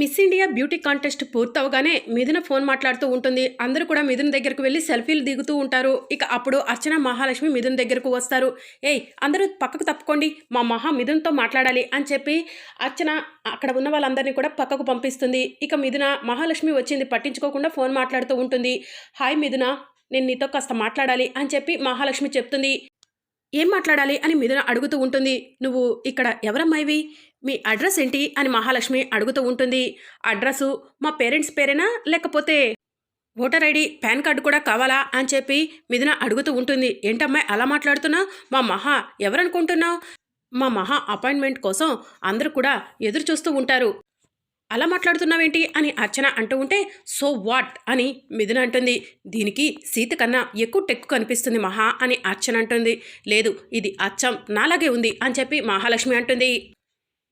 Miss India beauty contest పూర్తవగానే Mithuna phone మాట్లాడుతూ ఉంటుంది. అందరూ కూడా మిథున్ దగ్గరకు వెళ్ళి సెల్ఫీలు దిగుతూ ఉంటారు. ఇక అప్పుడు అర్చన మహాలక్ష్మి మిథున్ దగ్గరకు వస్తారు. ఏయ్ అందరూ పక్కకు తప్పుకోండి. మా మహా మిథున్తో మాట్లాడాలి అని చెప్పి అర్చన అక్కడ ఉన్న వాళ్ళందరినీ కూడా పక్కకు పంపిస్తుంది. ఇక మిథున మహాలక్ష్మి వచ్చింది. పట్టించుకోకుండా ఫోన్ మాట్లాడుతూ ఉంటుంది. హాయ్ మిథున నేను నీతో కాస్త మాట్లాడాలి అని చెప్పి మహాలక్ష్మి చెప్తుంది. ఏం మాట్లాడాలి అని మిథున అడుగుతూ ఉంటుంది. నువ్వు ఇక్కడ ఎవరమ్మాయివి? మీ అడ్రస్ ఏంటి అని మహాలక్ష్మి అడుగుతూ ఉంటుంది. అడ్రస్సు మా పేరెంట్స్ పేరేనా? లేకపోతే ఓటర్ ఐడి పాన్ కార్డు కూడా కావాలా? అని చెప్పి మిథున అడుగుతూ ఉంటుంది. ఏంటమ్మాయి అలా మాట్లాడుతున్నావు మా మహా ఎవరనుకుంటున్నావు? మా మహా అపాయింట్మెంట్ కోసం అందరూ కూడా ఎదురు చూస్తూ ఉంటారు. అలా మాట్లాడుతున్నావేంటి? అని అర్చన అంటూ ఉంటే సో వాట్? అని మిథున అంటుంది. దీనికి సీత కన్నా ఎక్కువ టెక్కు కనిపిస్తుంది మహా అని అర్చన అంటుంది. లేదు ఇది అచ్చం. నాలాగే ఉంది అని చెప్పి మహాలక్ష్మి అంటుంది.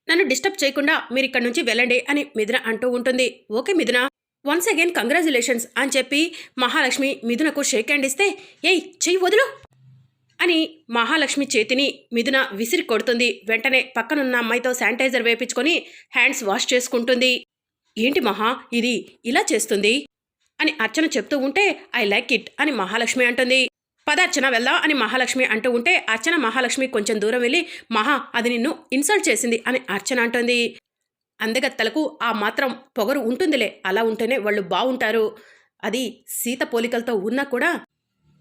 నన్ను డిస్టర్బ్ చేయకుండా మీరు ఇక్కడి నుంచి వెళ్ళండి అని మిథున అంటూ ఉంటుంది. ఓకే మిథున. వన్స్ అగైన్ కంగ్రాచులేషన్స్ అని చెప్పి మహాలక్ష్మి మిథునకు షేక్ హ్యాండ్ ఇస్తే ఏయ్ చెయ్యి వదులు! అని మహాలక్ష్మి చేతిని మిథున విసిరి కొడుతుంది. వెంటనే పక్కనున్న అమ్మాయితో శానిటైజర్ వేపించుకొని హ్యాండ్స్ వాష్ చేసుకుంటుంది. ఏంటి మహా ఇది ఇలా చేస్తుంది? అని అర్చన చెప్తూ ఉంటే ఐ లైక్ ఇట్ అని మహాలక్ష్మి అంటుంది. పద అర్చన వెళ్దాం అని మహాలక్ష్మి అంటూ ఉంటే అర్చన మహాలక్ష్మి కొంచెం దూరం వెళ్ళి మహా అది నిన్ను ఇన్సల్ట్ చేసింది అని అర్చన అంటుంది. అందగత్తలకు ఆ మాత్రం పొగరు ఉంటుందిలే అలా ఉంటేనే వాళ్ళు బాగుంటారు అది సీత పోలికలతో ఉన్నా కూడా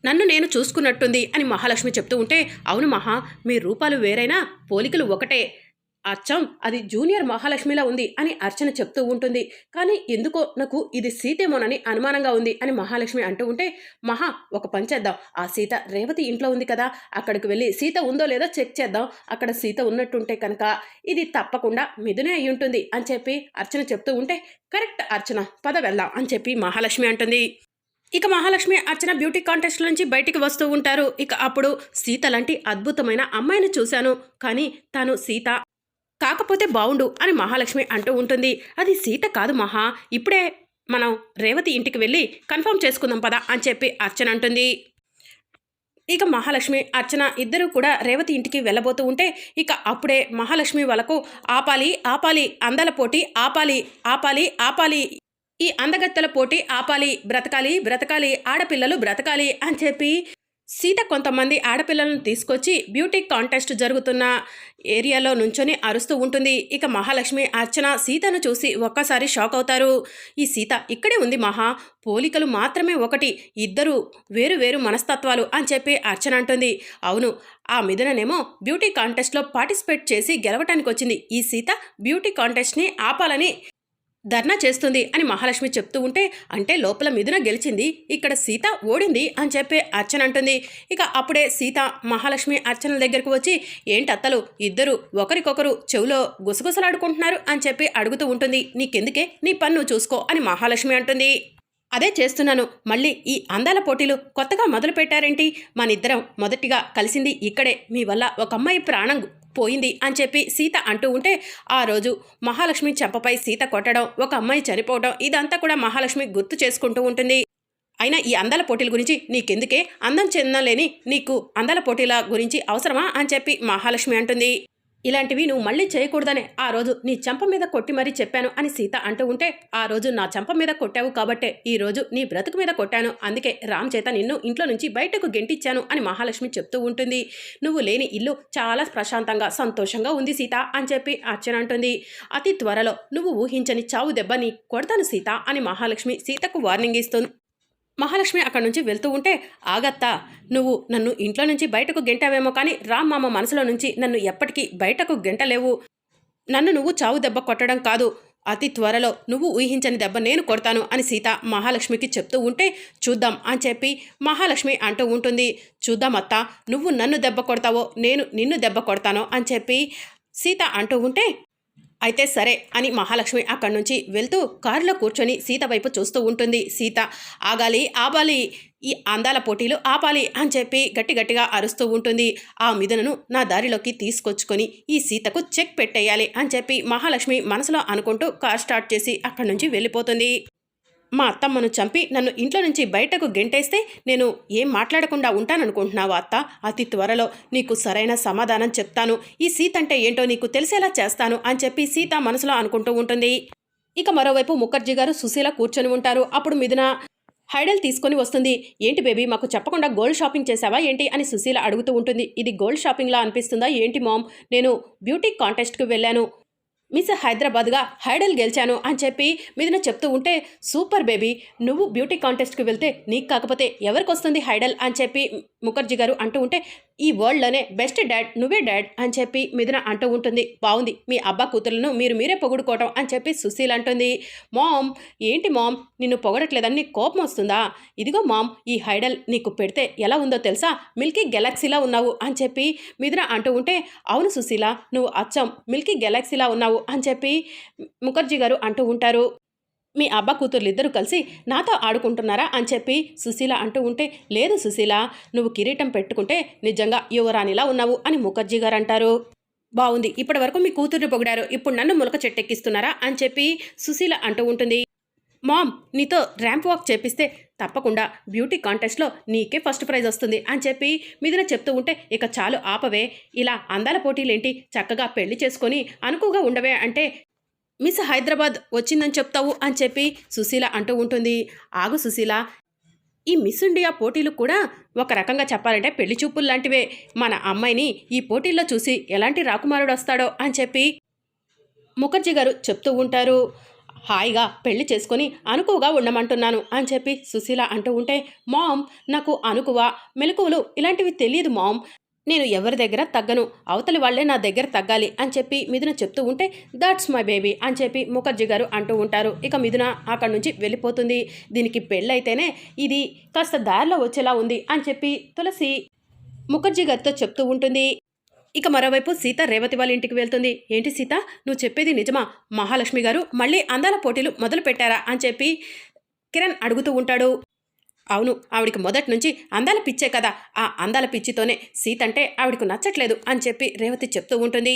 నన్ను నేను చూసుకున్నట్టుంది అని మహాలక్ష్మి చెప్తూ ఉంటే అవును మహా మీ రూపాలు వేరైనా పోలికలు ఒకటే. అచ్చం అది జూనియర్ మహాలక్ష్మిలా ఉంది అని అర్చన చెప్తూ ఉంటుంది. కానీ ఎందుకో నాకు ఇది సీతేమోనని అనుమానంగా ఉంది అని మహాలక్ష్మి అంటూ ఉంటే మహా ఒక పని చేద్దాం. ఆ సీత రేవతి ఇంట్లో ఉంది కదా అక్కడికి వెళ్ళి సీత ఉందో లేదో చెక్ చేద్దాం. అక్కడ సీత ఉన్నట్టుంటే కనుక ఇది తప్పకుండా మిథునే అయి ఉంటుంది అని చెప్పి అర్చన చెప్తూ ఉంటే కరెక్ట్ అర్చన పద వెళ్దాం అని చెప్పి మహాలక్ష్మి అంటుంది. ఇక మహాలక్ష్మి అర్చన బ్యూటీ కాంటెస్ట్ నుంచి బయటికి వస్తూ ఉంటారు. ఇక అప్పుడు సీత లాంటి అద్భుతమైన అమ్మాయిని చూశాను. కానీ తాను సీత కాకపోతే బావుండు అని మహాలక్ష్మి అంటూ ఉంటుంది. అది సీత కాదు మహా. ఇప్పుడే మనం రేవతి ఇంటికి వెళ్ళి కన్ఫర్మ్ చేసుకుందాం పదా అని చెప్పి అర్చన అంటుంది. ఇక మహాలక్ష్మి అర్చన ఇద్దరూ కూడా రేవతి ఇంటికి వెళ్ళబోతూ ఉంటే ఇక అప్పుడే మహాలక్ష్మి వాళ్ళకు ఆపాలి ఆపాలి అందాల పోటీ ఆపాలి ఆపాలి ఆపాలి ఈ అందగత్తెల పోటీ ఆపాలి బ్రతకాలి బ్రతకాలి ఆడపిల్లలు బ్రతకాలి అని చెప్పి సీత కొంతమంది ఆడపిల్లలను తీసుకొచ్చి బ్యూటీ కాంటెస్ట్ జరుగుతున్న ఏరియాలో నుంచొని అరుస్తూ ఉంటుంది. ఇక మహాలక్ష్మి అర్చన సీతను చూసి ఒక్కసారి షాక్ అవుతారు. ఈ సీత ఇక్కడే ఉంది మహా పోలికలు మాత్రమే ఒకటి ఇద్దరు వేరు వేరు మనస్తత్వాలు అని చెప్పి అర్చన అంటుంది. అవును ఆ మిథుననేమో బ్యూటీ కాంటెస్ట్లో పార్టిసిపేట్ చేసి గెలవటానికి వచ్చింది ఈ సీత బ్యూటీ కాంటెస్ట్ని ఆపాలని ధర్నా చేస్తుంది అని మహాలక్ష్మి చెప్తూ ఉంటే అంటే లోపల మిథున గెలిచింది ఇక్కడ సీత ఓడింది అని చెప్పి అర్చన అంటుంది. ఇక అప్పుడే సీత మహాలక్ష్మి అర్చనల దగ్గరకు వచ్చి ఏంటి అత్తలు ఇద్దరు ఒకరికొకరు చెవులో గుసగుసలాడుకుంటున్నారు? అని చెప్పి అడుగుతూ ఉంటుంది. నీకెందుకే? నీ పన్ను చూసుకో అని మహాలక్ష్మి అంటుంది. అదే చేస్తున్నాను. మళ్ళీ ఈ అందాల పోటీలు కొత్తగా మొదలుపెట్టారేంటి? మనిద్దరం మొదటిగా కలిసింది ఇక్కడే. మీ వల్ల ఒక అమ్మాయి ప్రాణం పోయింది అని చెప్పి సీత అంటూ ఉంటే ఆ రోజు మహాలక్ష్మి చెంపపై సీత కొట్టడం ఒక అమ్మాయి చనిపోవడం ఇదంతా కూడా మహాలక్ష్మి గుర్తు చేసుకుంటూ ఉంటుంది. అయినా ఈ అందాల పోటీల గురించి నీకెందుకే? అందం చెందలేని నీకు అందాల పోటీల గురించి అవసరమా? అని చెప్పి మహాలక్ష్మి అంటుంది. ఇలాంటివి నువ్వు మళ్ళీ చేయకూడదనే ఆ రోజు నీ చెంప మీద కొట్టి మరీ చెప్పాను అని సీత అంటూ ఉంటే ఆ రోజు నా చెంప మీద కొట్టావు కాబట్టే ఈ రోజు నీ బ్రతుకు మీద కొట్టాను. అందుకే రామ్ చేత నిన్ను ఇంట్లో నుంచి బయటకు గెంటిచ్చాను అని మహాలక్ష్మి చెప్తూ ఉంటుంది. నువ్వు లేని ఇల్లు చాలా ప్రశాంతంగా సంతోషంగా ఉంది సీత అని చెప్పి అర్చన అంటుంది. అతి త్వరలో నువ్వు ఊహించని చావు దెబ్బని కొడతాను సీత అని మహాలక్ష్మి సీతకు వార్నింగ్ ఇస్తుంది. మహాలక్ష్మి అక్కడి నుంచి వెళ్తూ ఉంటే ఆగత్తా నువ్వు నన్ను ఇంట్లో నుంచి బయటకు గెంటావేమో కానీ రామ్ మామ మనసులో నుంచి నన్ను ఎప్పటికీ బయటకు గెంటలేవు. నన్ను నువ్వు చావు దెబ్బ కొట్టడం కాదు. అతి త్వరలో నువ్వు ఊహించని దెబ్బ నేను కొడతాను అని సీత మహాలక్ష్మికి చెప్తూ ఉంటే చూద్దాం అని చెప్పి మహాలక్ష్మి అంటూ ఉంటుంది. చూద్దాం అత్త నువ్వు నన్ను దెబ్బ కొడతావో నేను నిన్ను దెబ్బ కొడతానో అని చెప్పి సీత అంటూ ఉంటే అయితే సరే అని మహాలక్ష్మి అక్కడి నుంచి వెళ్తూ కారులో కూర్చొని సీత వైపు చూస్తూ ఉంటుంది. సీత ఆగాలి ఆపాలి ఈ అందాల పోటీలు ఆపాలి అని చెప్పి గట్టి గట్టిగా అరుస్తూ ఉంటుంది. ఆ మిథునను నా దారిలోకి తీసుకొచ్చుకొని ఈ సీతకు చెక్ పెట్టేయాలి అని చెప్పి మహాలక్ష్మి మనసులో అనుకుంటూ కార్ స్టార్ట్ చేసి అక్కడి నుంచి వెళ్ళిపోతుంది. మా అత్తమ్మను చంపి నన్ను ఇంట్లో నుంచి బయటకు గెంటేస్తే నేను ఏం మాట్లాడకుండా ఉంటాననుకుంటున్నావా అత్త? అతి త్వరలో నీకు సరైన సమాధానం చెప్తాను. ఈ సీత అంటే ఏంటో నీకు తెలిసేలా చేస్తాను అని చెప్పి సీత మనసులో అనుకుంటూ ఉంటుంది. ఇక మరోవైపు ముఖర్జీ గారు సుశీల కూర్చొని ఉంటారు. అప్పుడు మిథున హైడల్ తీసుకొని వస్తుంది. ఏంటి బేబీ మాకు చెప్పకుండా గోల్డ్ షాపింగ్ చేసావా ఏంటి అని సుశీల అడుగుతూ ఉంటుంది. ఇది గోల్డ్ షాపింగ్లా అనిపిస్తుందా ఏంటి మామ్? నేను బ్యూటీ కాంటెస్ట్కి వెళ్ళాను. మిస్ హైదరాబాద్గా హైడల్ గెలిచాను అని చెప్పి మీదన చెప్తూ ఉంటే సూపర్ బేబీ నువ్వు బ్యూటీ కాంటెస్ట్కి వెళ్తే నీకు కాకపోతే ఎవరికి వస్తుంది హైడల్? అని చెప్పి ముఖర్జీ గారు అంటూ ఉంటే ఈ వరల్డ్లోనే బెస్ట్ డాడ్ నువ్వే డాడ్ అని చెప్పి మిథున అంటూ ఉంటుంది. బాగుంది మీ అబ్బా కూతురులను మీరు మీరే పొగుడుకోవటం అని చెప్పి సుశీల్ అంటుంది. మామ్ ఏంటి మామ్? నిన్ను పొగడట్లేదని నీకు కోపం వస్తుందా? ఇదిగో మామ్ ఈ హైడల్ నీకు పెడితే ఎలా ఉందో తెలుసా? మిల్కీ గెలాక్సీలా ఉన్నావు అని చెప్పి మిథున అంటూ ఉంటే అవును సుశీల నువ్వు అచ్చం మిల్కీ గెలాక్సీలా ఉన్నావు అని చెప్పి ముఖర్జీ గారు అంటూ ఉంటారు. మీ అబ్బా కూతురు ఇద్దరూ కలిసి నాతో ఆడుకుంటున్నారా అని చెప్పి సుశీల అంటూ ఉంటే లేదు సుశీల నువ్వు కిరీటం పెట్టుకుంటే నిజంగా యువరాణిలా ఉన్నావు అని ముఖర్జీ గారు అంటారు బాగుంది ఇప్పటి వరకు మీ కూతుర్ని పొగిడారు ఇప్పుడు నన్ను ములక చెట్టెక్కిస్తున్నారా అని చెప్పి సుశీల అంటూ ఉంటుంది. మామ్ నీతో ర్యాంప్ వాక్ చేపిస్తే తప్పకుండా బ్యూటీ కాంటెస్ట్లో నీకే ఫస్ట్ ప్రైజ్ వస్తుంది అని చెప్పి మిదిన చెప్తూ ఉంటే ఇక చాలు ఆపవే ఇలా అందాల పోటీలేంటి చక్కగా పెళ్ళి చేసుకొని అనుకువగా ఉండవే అంటే మిస్ హైదరాబాద్ వచ్చిందని చెప్తావు అని చెప్పి సుశీల అంటూ ఉంటుంది. ఆగు సుశీల. ఈ మిస్ ఇండియా పోటీలు కూడా ఒక రకంగా చెప్పాలంటే పెళ్ళి చూపులు లాంటివే. మన అమ్మాయిని ఈ పోటీల్లో చూసి ఎలాంటి రాకుమారుడు వస్తాడో అని చెప్పి ముఖర్జీ గారు చెప్తూ ఉంటారు. హాయిగా పెళ్ళి చేసుకొని అనుకువగా ఉండమంటున్నాను అని చెప్పి సుశీల అంటూ ఉంటే మామ్ నాకు అనుకువ మెలకువలు ఇలాంటివి తెలియదు మామ్. నేను ఎవరి దగ్గర తగ్గను? అవతలి వాళ్ళే నా దగ్గర తగ్గాలి అని చెప్పి మిథున చెప్తూ ఉంటే దట్స్ మై బేబీ అని చెప్పి ముఖర్జీ గారు అంటూ ఉంటారు. ఇక మిథున అక్కడి నుంచి వెళ్ళిపోతుంది. దీనికి పెళ్ళైతేనే ఇది కాస్త దారిలో వచ్చేలా ఉంది అని చెప్పి తులసి ముఖర్జీ గారితో చెప్తూ ఉంటుంది. ఇక మరోవైపు సీత రేవతి వాళ్ళ ఇంటికి వెళ్తుంది. ఏంటి సీత? నువ్వు చెప్పేది నిజమా? మహాలక్ష్మి గారు మళ్ళీ అందాల పోటీలు మొదలు పెట్టారా అని చెప్పి కిరణ్ అడుగుతూ ఉంటాడు. అవును ఆవిడికి మొదటి నుంచి అందాల పిచ్చే కదా. ఆ అందాల పిచ్చితోనే సీత అంటే ఆవిడకు నచ్చట్లేదు అని చెప్పి రేవతి చెప్తూ ఉంటుంది.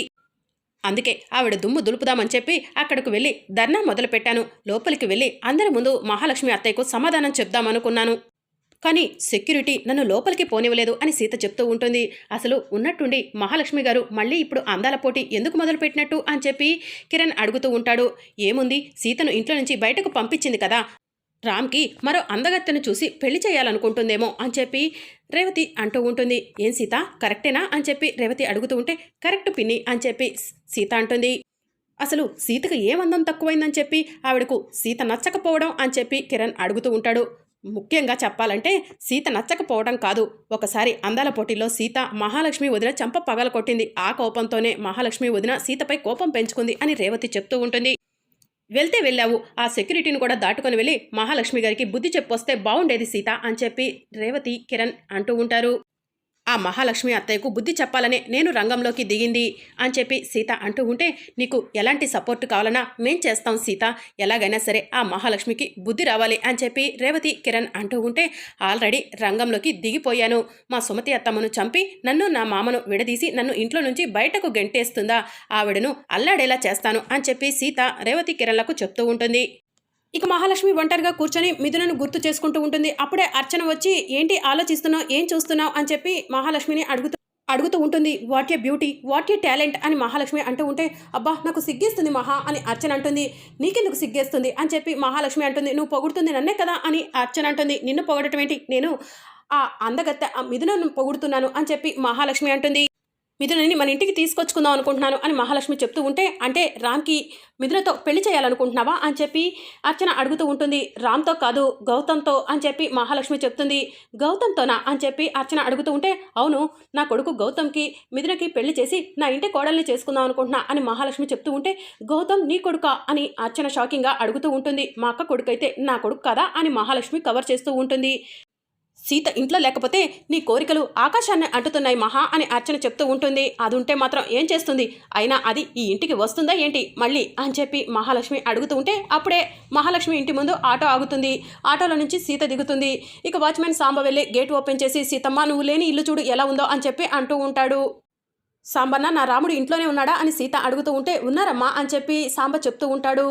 అందుకే ఆవిడ దుమ్ము దులుపుదామని చెప్పి అక్కడికి వెళ్ళి ధర్నా మొదలుపెట్టాను. లోపలికి వెళ్ళి అందరి ముందు మహాలక్ష్మి అత్తయ్యకు సమాధానం చెప్దామనుకున్నాను. కానీ సెక్యూరిటీ నన్ను లోపలికి పోనివ్వలేదు అని సీత చెప్తూ ఉంటుంది. అసలు ఉన్నట్టుండి మహాలక్ష్మి గారు మళ్ళీ ఇప్పుడు అందాల పోటీ ఎందుకు మొదలుపెట్టినట్టు అని చెప్పి కిరణ్ అడుగుతూ ఉంటాడు. ఏముంది? సీతను ఇంట్లో నుంచి బయటకు పంపించింది కదా. రామ్కి మరో అందగత్తెను చూసి పెళ్ళి చేయాలనుకుంటుందేమో అని చెప్పి రేవతి అంటూ ఉంటుంది. ఏం సీత? కరెక్టేనా? అని చెప్పి రేవతి అడుగుతూ ఉంటే కరెక్ట్ పిన్ని అని చెప్పి సీత అంటుంది. అసలు సీతకు ఏమందం తక్కువైందని చెప్పి ఆవిడకు సీత నచ్చకపోవడం అని చెప్పి కిరణ్ అడుగుతూ ఉంటాడు. ముఖ్యంగా చెప్పాలంటే సీత నచ్చకపోవడం కాదు. ఒకసారి అందాల పోటీలో సీత మహాలక్ష్మి వదిన చంప పగల కొట్టింది ఆ కోపంతోనే మహాలక్ష్మి వదిన సీతపై కోపం పెంచుకుంది అని రేవతి చెప్తూ ఉంటుంది. వెళ్తే వెళ్ళావు. ఆ సెక్యూరిటీని కూడా దాటుకొని వెళ్ళి మహాలక్ష్మి గారికి బుద్ధి చెప్పొస్తే బాగుండేది సీత అని చెప్పి రేవతి కిరణ్ అంటూ ఉంటారు. ఆ మహాలక్ష్మి అత్తయ్యకు బుద్ధి చెప్పాలనే నేను రంగంలోకి దిగింది అని చెప్పి సీత అంటూ ఉంటే నీకు ఎలాంటి సపోర్ట్ కావాలన్నా మేం చేస్తాం సీత. ఎలాగైనా సరే ఆ మహాలక్ష్మికి బుద్ధి రావాలి అని చెప్పి రేవతి కిరణ్ అంటూ ఉంటే ఆల్రెడీ రంగంలోకి దిగిపోయాను. మా సుమతి అత్తమ్మను చంపి నన్ను నా మామను విడదీసి నన్ను ఇంట్లో నుంచి బయటకు గెంటేస్తుందా? ఆవిడను అల్లాడేలా చేస్తాను అని చెప్పి సీత రేవతి కిరణ్లకు చెప్తూ ఉంటుంది. ఇక మహాలక్ష్మి ఒంటరిగా కూర్చొని మిథునను గుర్తు చేసుకుంటూ ఉంటుంది. అప్పుడే అర్చన వచ్చి ఏంటి ఆలోచిస్తున్నావు? ఏం చూస్తున్నావు? అని చెప్పి మహాలక్ష్మిని అడుగుతూ అడుగుతూ ఉంటుంది. What a beauty what a talent? అని మహాలక్ష్మి అంటూ ఉంటే అబ్బా నాకు సిగ్గేస్తుంది మహా అని అర్చన అంటుంది. నీకెందుకు సిగ్గేస్తుంది? అని చెప్పి మహాలక్ష్మి అంటుంది. నువ్వు పొగుడుతుంది నన్నే కదా అని అర్చన అంటుంది. నిన్ను పొగడటం ఏంటి? నేను ఆ అందగత్త ఆ మిథునను పొగుడుతున్నాను అని చెప్పి మహాలక్ష్మి అంటుంది. మిథునని మన ఇంటికి తీసుకొచ్చుకుందాం అనుకుంటున్నాను అని మహాలక్ష్మి చెప్తూ ఉంటే అంటే రామ్కి మిథునతో పెళ్ళి చేయాలనుకుంటున్నావా అని చెప్పి అర్చన అడుగుతూ ఉంటుంది. రామ్తో కాదు గౌతమ్తో అని చెప్పి మహాలక్ష్మి చెప్తుంది. గౌతమ్తోనా అని చెప్పి అర్చన అడుగుతూ ఉంటే అవును నా కొడుకు గౌతమ్కి మిథునకి పెళ్ళి చేసి నా ఇంటి కోడల్ని చేసుకుందాం అనుకుంటున్నా అని మహాలక్ష్మి చెప్తూ ఉంటే గౌతమ్ నీ కొడుకా అని అర్చన షాకింగ్గా అడుగుతూ ఉంటుంది. మా అక్క కొడుకైతే నా కొడుకు కదా అని మహాలక్ష్మి కవర్ చేస్తూ ఉంటుంది. సీత ఇంట్లో లేకపోతే నీ కోరికలు ఆకాశాన్ని అంటుతున్నాయి మహా అని అర్చన చెప్తూ ఉంటుంది. అది ఉంటే మాత్రం ఏం చేస్తుంది? అయినా అది ఈ ఇంటికి వస్తుందా ఏంటి? మళ్ళీ అని చెప్పి మహాలక్ష్మి అడుగుతూ ఉంటే అప్పుడే మహాలక్ష్మి ఇంటి ముందు ఆటో ఆగుతుంది. ఆటోలో నుంచి సీత దిగుతుంది. ఇక వాచ్మెన్ సాంబ వెళ్ళి గేట్ ఓపెన్ చేసి సీతమ్మ నువ్వు లేని ఇల్లు చూడు ఎలా ఉందో అని చెప్పి అంటూ ఉంటాడు. సాంబన్న నా రాముడు ఇంట్లోనే ఉన్నాడా? అని సీత అడుగుతూ ఉంటే ఉన్నారమ్మా అని చెప్పి సాంబ చెప్తూ ఉంటాడు.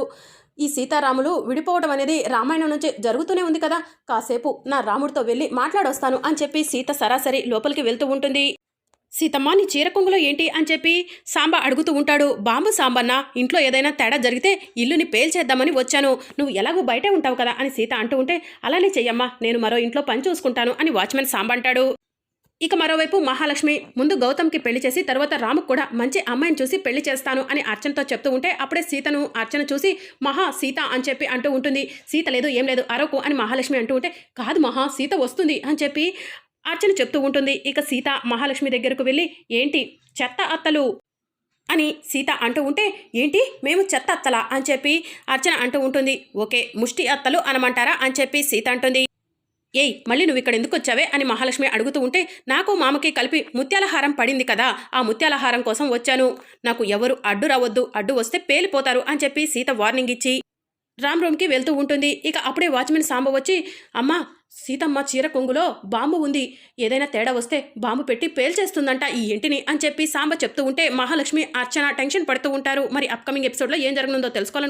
ఈ సీతారాములు విడిపోవడం అనేది రామాయణం నుంచి జరుగుతూనే ఉంది కదా. కాసేపు నా రాముడితో వెళ్ళి మాట్లాడొస్తాను అని చెప్పి సీత సరాసరి లోపలికి వెళ్తూ ఉంటుంది. సీతమ్మ నీ చీర కొంగులో ఏంటి అని చెప్పి సాంబ అడుగుతూ ఉంటాడు. బాంబు సాంబన్న ఇంట్లో ఏదైనా తేడా జరిగితే ఇల్లుని పేల్చేద్దామని వచ్చాను. నువ్వు ఎలాగూ బయటే ఉంటావు కదా అని సీత అంటూ ఉంటే అలానే చెయ్యమ్మా నేను మరో ఇంట్లో పని చూసుకుంటాను అని వాచ్మెన్ సాంబ అంటాడు. ఇక మరోవైపు మహాలక్ష్మి ముందు గౌతమ్కి పెళ్ళి చేసి తర్వాత రాముకు కూడా మంచి అమ్మాయిని చూసి పెళ్ళి చేస్తాను అని అర్చనతో చెప్తూ ఉంటే అప్పుడే సీతను అర్చన చూసి మహా సీత అని చెప్పి అంటూ ఉంటుంది. సీత లేదు ఏం లేదు అరకు అని మహాలక్ష్మి అంటూ ఉంటే కాదు మహా సీత వస్తుంది అని చెప్పి అర్చన చెప్తూ ఉంటుంది. ఇక సీత మహాలక్ష్మి దగ్గరకు వెళ్ళి ఏంటి చెత్త అత్తలు? అని సీత అంటూ ఉంటే ఏంటి మేము చెత్త అత్తలా? అని చెప్పి అర్చన అంటూ ఉంటుంది. ఓకే ముష్టి అత్తలు అనమంటారా? అని చెప్పి సీత అంటుంది. ఏయ్ మళ్ళీ నువ్వు ఇక్కడ ఎందుకు వచ్చావే అని మహాలక్ష్మి అడుగుతూ ఉంటే నాకు మామకి కలిపి ముత్యాలహారం పడింది కదా ఆ ముత్యాలహారం కోసం వచ్చాను. నాకు ఎవరు అడ్డు రావద్దు అడ్డు వస్తే పేలిపోతారు అని చెప్పి సీత వార్నింగ్ ఇచ్చి రామ్ రూమ్కి వెళ్తూ ఉంటుంది. ఇక అప్పుడే వాచ్మెన్ సాంబ వచ్చి అమ్మా సీతమ్మ చీర కొంగులో బాంబు ఉంది. ఏదైనా తేడా వస్తే బాంబు పెట్టి పేల్చేస్తుందంట ఈ ఇంటిని అని చెప్పి సాంబ చెప్తూ ఉంటే మహాలక్ష్మి అర్చన టెన్షన్ పడుతూ ఉంటారు. మరి అప్కమింగ్ ఎపిసోడ్లో ఏం జరగనుందో తెలుసుకోవాలని